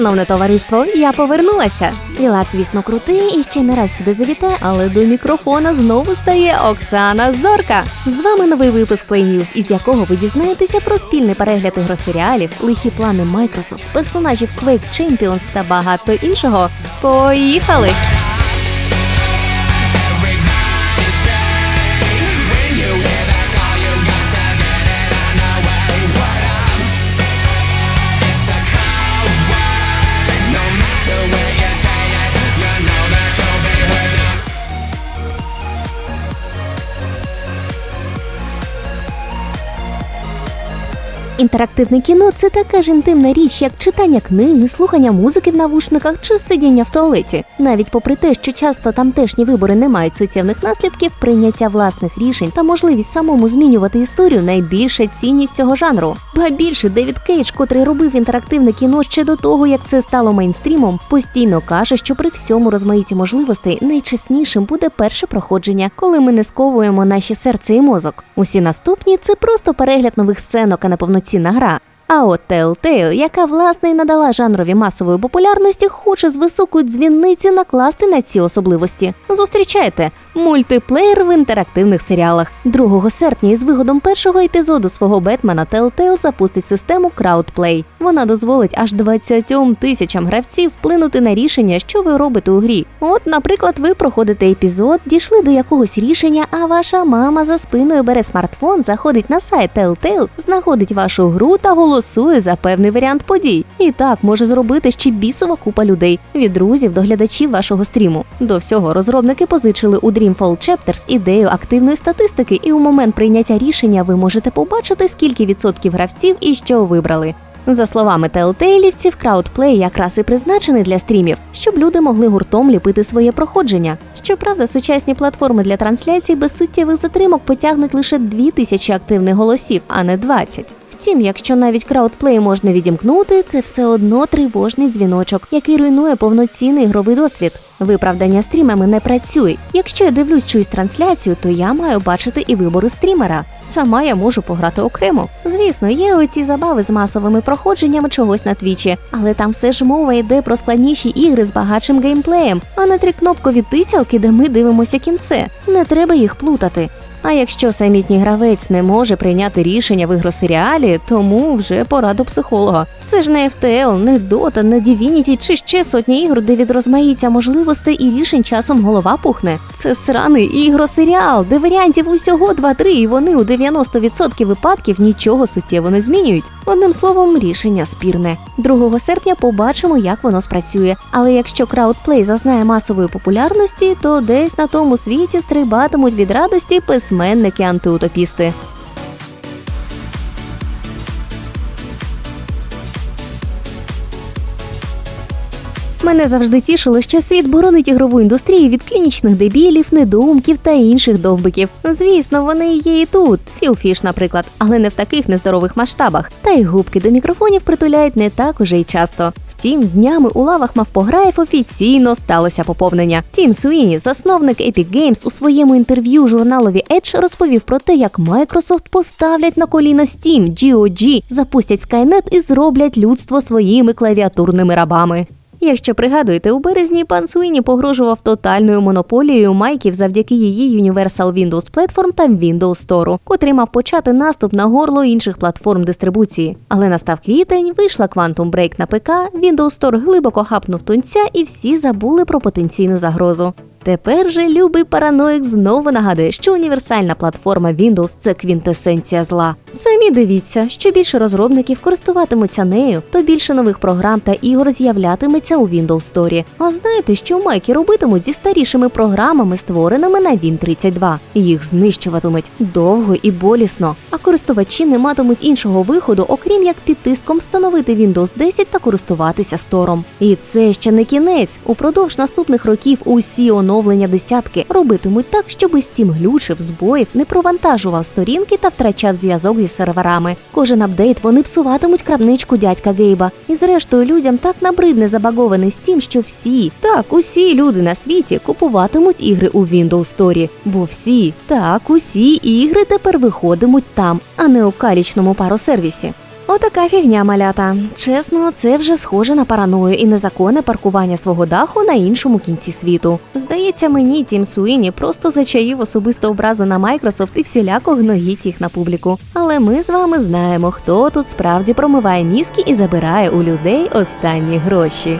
Шановне товариство! Я повернулася. Вілат, звісно, крутий і ще не раз сюди завіте, але до мікрофона знову стає Оксана Зорка. З вами новий випуск Play News, із якого ви дізнаєтеся про спільний перегляд ігросеріалів, лихі плани Microsoft, персонажів Quake Champions та багато іншого. Поїхали! Інтерактивне кіно це така ж інтимна річ, як читання книги, слухання музики в навушниках чи сидіння в туалеті. Навіть попри те, що часто тамтешні вибори не мають суттєвних наслідків, прийняття власних рішень та можливість самому змінювати історію найбільша цінність цього жанру. Ба більше Девід Кейдж, котрий робив інтерактивне кіно ще до того, як це стало мейнстрімом, постійно каже, що при всьому розмаїті можливостей найчеснішим буде перше проходження, коли ми не сковуємо наші серце і мозок. Усі наступні це просто перегляд нових сценок, а не повноцінна гра. А от Telltale, яка власне й надала жанрові масової популярності, хоче з високої дзвіниці накласти на ці особливості. Зустрічайте мультиплеєр в інтерактивних серіалах. 2 серпня із виходом першого епізоду свого Бетмена Telltale запустить систему Crowdplay. Вона дозволить аж 20 тисячам гравців вплинути на рішення, що ви робите у грі. От, наприклад, ви проходите епізод, дійшли до якогось рішення, а ваша мама за спиною бере смартфон, заходить на сайт Telltale, знаходить вашу гру та голосує за певний варіант подій. І так може зробити ще бісова купа людей від друзів до глядачів вашого стріму. До всього розробники позичили у Dreamfall Chapters ідею активної статистики, і у момент прийняття рішення ви можете побачити, скільки відсотків гравців і що вибрали. За словами телтейлівців, краудплей якраз і призначений для стрімів, щоб люди могли гуртом ліпити своє проходження. Щоправда, сучасні платформи для трансляцій без суттєвих затримок потягнуть лише 2000 активних голосів, а не 20. Втім, якщо навіть краудплей можна відімкнути, це все одно тривожний дзвіночок, який руйнує повноцінний ігровий досвід. Виправдання стрімами не працює. Якщо я дивлюсь чуюсь трансляцію, то я маю бачити і вибори стрімера. Сама я можу пограти окремо. Звісно, є оті забави з масовими проходженнями чогось на твічі, але там все ж мова йде про складніші ігри з багатшим геймплеєм, а не трикнопкові тицялки, де ми дивимося кінце. Не треба їх плутати. А якщо самітній гравець не може прийняти рішення в ігросеріалі, тому вже пора до психолога. Це ж не FTL, не Dota, не Divinity чи ще сотні ігор, де від розмаїття можливостей і рішень часом голова пухне. Це сраний ігросеріал, де варіантів усього 2-3, і вони у 90% випадків нічого суттєво не змінюють. Одним словом, рішення спірне. 2 серпня побачимо, як воно спрацює. Але якщо краудплей зазнає масової популярності, то десь на тому світі стрибатимуть від радості письменники антиутопісти. Мене завжди тішило, що світ боронить ігрову індустрію від клінічних дебілів, недоумків та інших довбиків. Звісно, вони є і тут, Філфіш, наприклад, але не в таких нездорових масштабах. Та й губки до мікрофонів притуляють не так уже й часто. Втім, днями у лавах мавпограїв офіційно сталося поповнення. Тім Суїні, засновник Epic Games, у своєму інтерв'ю журналові Edge розповів про те, як Microsoft поставлять на коліна Steam, GOG, запустять Skynet і зроблять людство своїми клавіатурними рабами. Якщо пригадуєте, у березні пан Суїні погрожував тотальною монополією майків завдяки її Universal Windows Platform та Windows Store, котрий мав почати наступ на горло інших платформ дистрибуції. Але настав квітень, вийшла Quantum Break на ПК, Windows Store глибоко хапнув тунця, і всі забули про потенційну загрозу. Тепер же любий параноїк знову нагадує, що універсальна платформа Windows це квінтесенція зла. Самі дивіться, що більше розробників користуватимуться нею, то більше нових програм та ігор з'являтиметься у Windows Store. А знаєте, що майки робитимуть зі старішими програмами, створеними на Win32? Їх знищуватимуть довго і болісно, а користувачі не матимуть іншого виходу, окрім як під тиском встановити Windows 10 та користуватися стором. І це ще не кінець. Упродовж наступних років усі оновлення оновлення десятки робитимуть так, щоб Steam глючив, збоїв, не провантажував сторінки та втрачав зв'язок зі серверами. Кожен апдейт вони псуватимуть крабничку дядька Гейба. І зрештою людям так набридне забагований Steam, що всі, так, усі люди на світі купуватимуть ігри у Windows Store. Бо всі, так, усі ігри тепер виходитимуть там, а не у калічному паросервісі. Отака фігня малята. Чесно, це вже схоже на параною і незаконне паркування свого даху на іншому кінці світу. Здається, мені Тім Суїні просто зачаїв особисто образу на Майкрософт і всіляко гногіть їх на публіку. Але ми з вами знаємо, хто тут справді промиває мізки і забирає у людей останні гроші.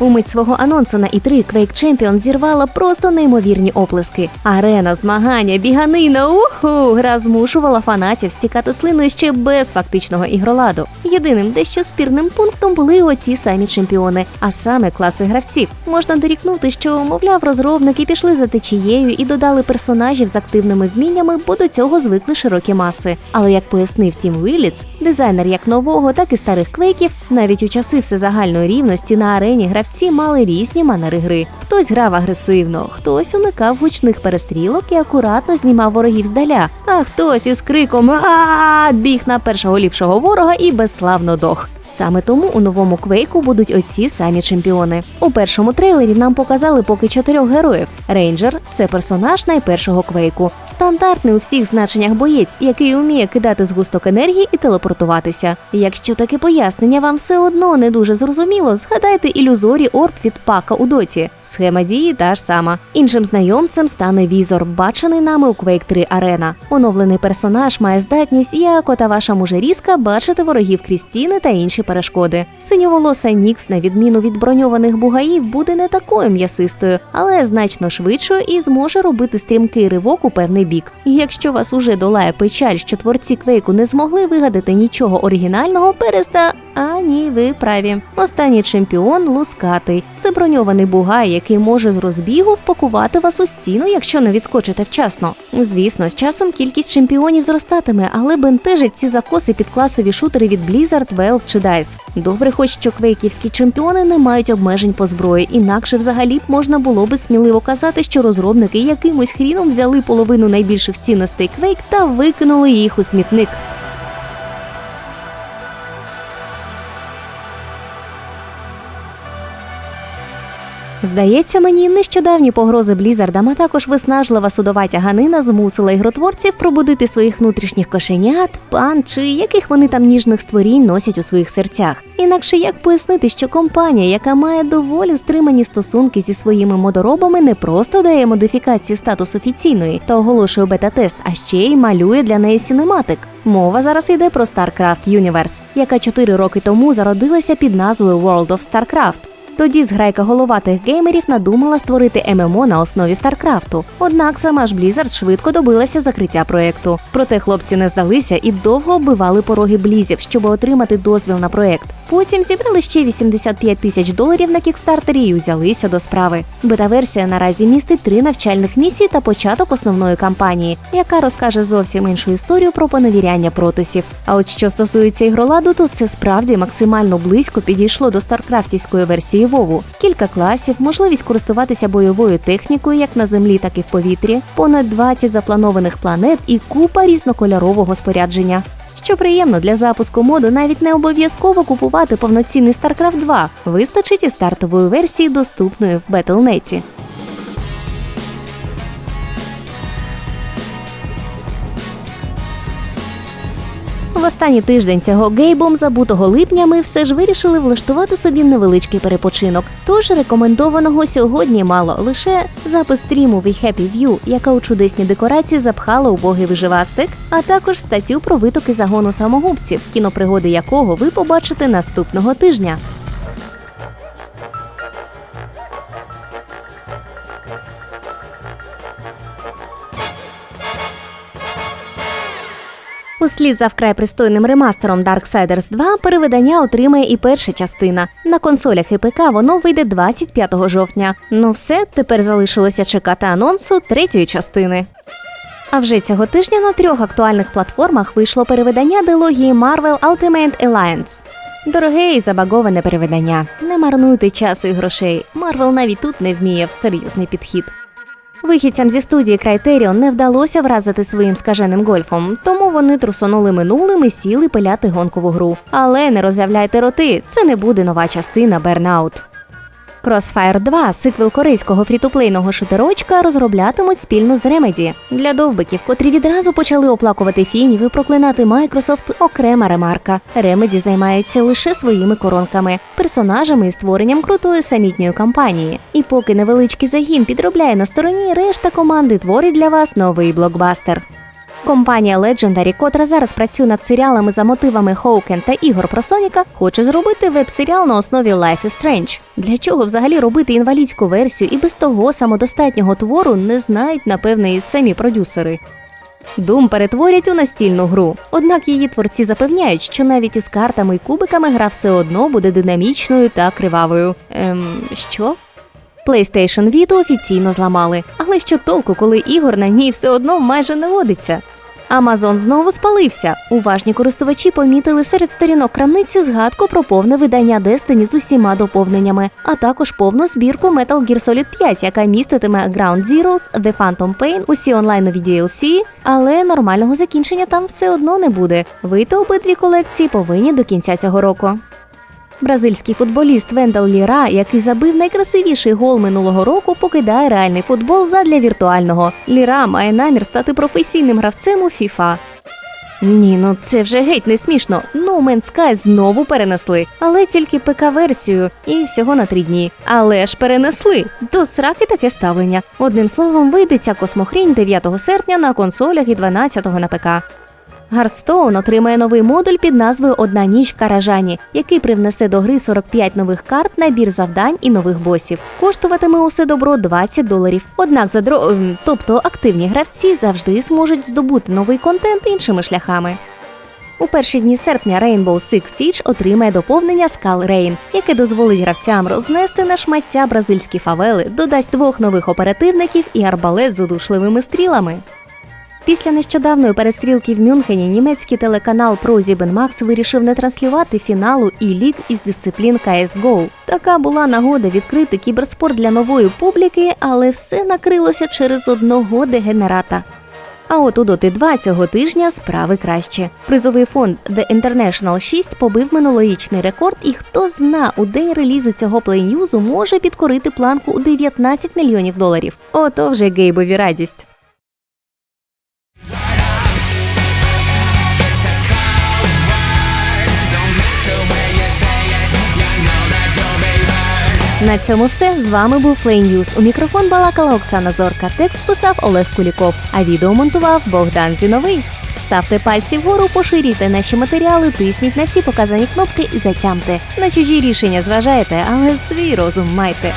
Умить свого анонсу на І3 Quake Champion зірвала просто неймовірні оплески. Арена, змагання, біганина, уху! Гра змушувала фанатів стікати слиною ще без фактичного ігроладу. Єдиним дещо спірним пунктом були оті самі чемпіони, а саме класи гравців. Можна дорікнути, що, мовляв, розробники пішли за течією і додали персонажів з активними вміннями, бо до цього звикли широкі маси. Але як пояснив Тім Віліц, дизайнер як нового, так і старих квейків, навіть у часи всезагальної рівності на арені гравці мали різні манери гри. Хтось грав агресивно, хтось уникав гучних перестрілок і акуратно знімав ворогів здаля, а хтось із криком а біг на першого ліпшого ворога і безславно дох. Саме тому у новому квейку будуть оці самі чемпіони. У першому трейлері нам показали поки чотирьох героїв. Рейнджер це персонаж найпершого квейку, стандартний у всіх значеннях боєць, який уміє кидати згусток енергії і телепортуватися. Якщо таке пояснення вам все одно не дуже зрозуміло, згадайте ілюзорі орб від пака у доті. Схема дії та ж сама. Іншим знайомцем стане візор, бачений нами у Quake 3 Arena. Оновлений персонаж має здатність, як ота ваша мужерізка, бачити ворогів крізь стіни та інші перешкоди. Синьоволоса Нікс, на відміну від броньованих бугаїв, буде не такою м'ясистою, але значно швидшою і зможе робити стрімкий ривок у певний бік. Якщо вас уже долає печаль, що творці квейку не змогли вигадати нічого оригінального, переста. А ні, ви праві. Останній чемпіон лускатий. Це броньований бугай, який може з розбігу впакувати вас у стіну, якщо не відскочите вчасно. Звісно, з часом кількість чемпіонів зростатиме, але бентежить ці закоси під класові шутери від Blizzard, Valve чи DICE. Добре, хоч що квейківські чемпіони не мають обмежень по зброї, інакше взагалі б можна було би сміливо казати, що розробники якимось хріном взяли половину найбільших цінностей квейк та викинули їх у смітник. Здається мені, нещодавні погрози Блізардам, а також виснажлива судова тяганина змусила ігротворців пробудити своїх внутрішніх кошенят, пан чи яких вони там ніжних створінь носять у своїх серцях. Інакше як пояснити, що компанія, яка має доволі стримані стосунки зі своїми модоробами, не просто дає модифікації статус офіційної та оголошує бета-тест, а ще й малює для неї сінематик. Мова зараз йде про StarCraft Universe, яка 4 роки тому зародилася під назвою World of StarCraft. Тоді зграйка головатих геймерів надумала створити ММО на основі Старкрафту. Однак сама ж Blizzard швидко добилася закриття проекту. Проте хлопці не здалися і довго оббивали пороги блізів, щоб отримати дозвіл на проект. Потім зібрали ще 85 тисяч доларів на кікстартері і узялися до справи. Бета-версія наразі містить три навчальних місії та початок основної кампанії, яка розкаже зовсім іншу історію про поневіряння протосів. А от що стосується ігроладу, то це справді максимально близько підійшло до старкрафтівської версії Вову. Кілька класів, можливість користуватися бойовою технікою як на землі, так і в повітрі, понад 20 запланованих планет і купа різнокольорового спорядження. Що приємно для запуску моду, навіть не обов'язково купувати повноцінний StarCraft 2. Вистачить і стартової версії, доступної в Battle.net. останній тиждень цього гейбом забутого липня ми все ж вирішили влаштувати собі невеличкий перепочинок. Тож рекомендованого сьогодні мало лише запис стріму «We Happy View, яка у чудесній декорації запхала убогий виживастик, а також статтю про витоки загону самогубців, кінопригоди якого ви побачите наступного тижня. Услід за вкрай пристойним ремастером Darksiders 2 перевидання отримає і перша частина. На консолях і ПК воно вийде 25 жовтня. Ну все, тепер залишилося чекати анонсу третьої частини. А вже цього тижня на трьох актуальних платформах вийшло перевидання дилогії Marvel Ultimate Alliance. Дороге і забаговане перевидання. Не марнуйте часу і грошей. Марвел навіть тут не вміє в серйозний підхід. Вихідцям зі студії Крайтеріон не вдалося вразити своїм скаженим гольфом, тому вони трусонули минулим і сіли пиляти гонкову гру. Але не розявляйте роти, це не буде нова частина Burnout. Crossfire 2, сиквел корейського фрітуплейного шутерочка, розроблятимуть спільно з Remedy. Для довбиків, котрі відразу почали оплакувати фінів і проклинати Microsoft, окрема ремарка. Remedy займаються лише своїми коронками, персонажами і створенням крутої самітньої кампанії. І поки невеличкий загін підробляє на стороні, решта команди творить для вас новий блокбастер. Компанія Legendary, котра зараз працює над серіалами за мотивами Хоукен та ігор про Соніка, хоче зробити веб-серіал на основі Life is Strange. Для чого взагалі робити інвалідську версію і без того самодостатнього твору не знають, напевне, і самі продюсери. Doom перетворять у настільну гру. Однак її творці запевняють, що навіть із картами і кубиками гра все одно буде динамічною та кривавою. Ем, що? PlayStation Vita офіційно зламали. Але що толку, коли ігор на ній все одно майже не водиться? Amazon знову спалився. Уважні користувачі помітили серед сторінок крамниці згадку про повне видання Destiny з усіма доповненнями, а також повну збірку Metal Gear Solid 5, яка міститиме Ground Zeroes, The Phantom Pain, усі онлайнові DLC, але нормального закінчення там все одно не буде. Вийти обидві колекції повинні до кінця цього року. Бразильський футболіст Вендел Ліра, який забив найкрасивіший гол минулого року, покидає реальний футбол задля віртуального. Ліра має намір стати професійним гравцем у FIFA. Ні, ну це вже геть не смішно. No Man's Sky знову перенесли, але тільки ПК-версію і всього на три дні. Але ж перенесли. До сраки таке ставлення. Одним словом, вийде ця космохрінь 9 серпня на консолях і 12 на ПК. Hearthstone отримає новий модуль під назвою Одна ніч в Каражані, який привнесе до гри 45 нових карт, набір завдань і нових босів. Коштуватиме усе добро 20 доларів. Однак задро... ем, тобто активні гравці завжди зможуть здобути новий контент іншими шляхами. У перші дні серпня Rainbow Six Siege отримає доповнення Skull Rain, яке дозволить гравцям рознести на шмаття бразильські фавели, додасть двох нових оперативників і арбалет з удушливими стрілами. Після нещодавної перестрілки в Мюнхені німецький телеканал ProSiebenMax вирішив не транслювати фіналу і ліг із дисциплін CSGO. Така була нагода відкрити кіберспорт для нової публіки, але все накрилося через одного дегенерата. А от у Доти 2 цього тижня справи краще. Призовий фонд The International 6 побив минулорічний рекорд, і хто зна, у день релізу цього плейнюзу може підкорити планку у 19 мільйонів доларів. Ото вже гейбові радість. На цьому все з вами був Play News. У мікрофон балакала Оксана Зорка. Текст писав Олег Куліков, а відео монтував Богдан Зіновий. Ставте пальці вгору, поширюйте наші матеріали, тисніть на всі показані кнопки і затямте. На чужі рішення зважайте, але свій розум майте.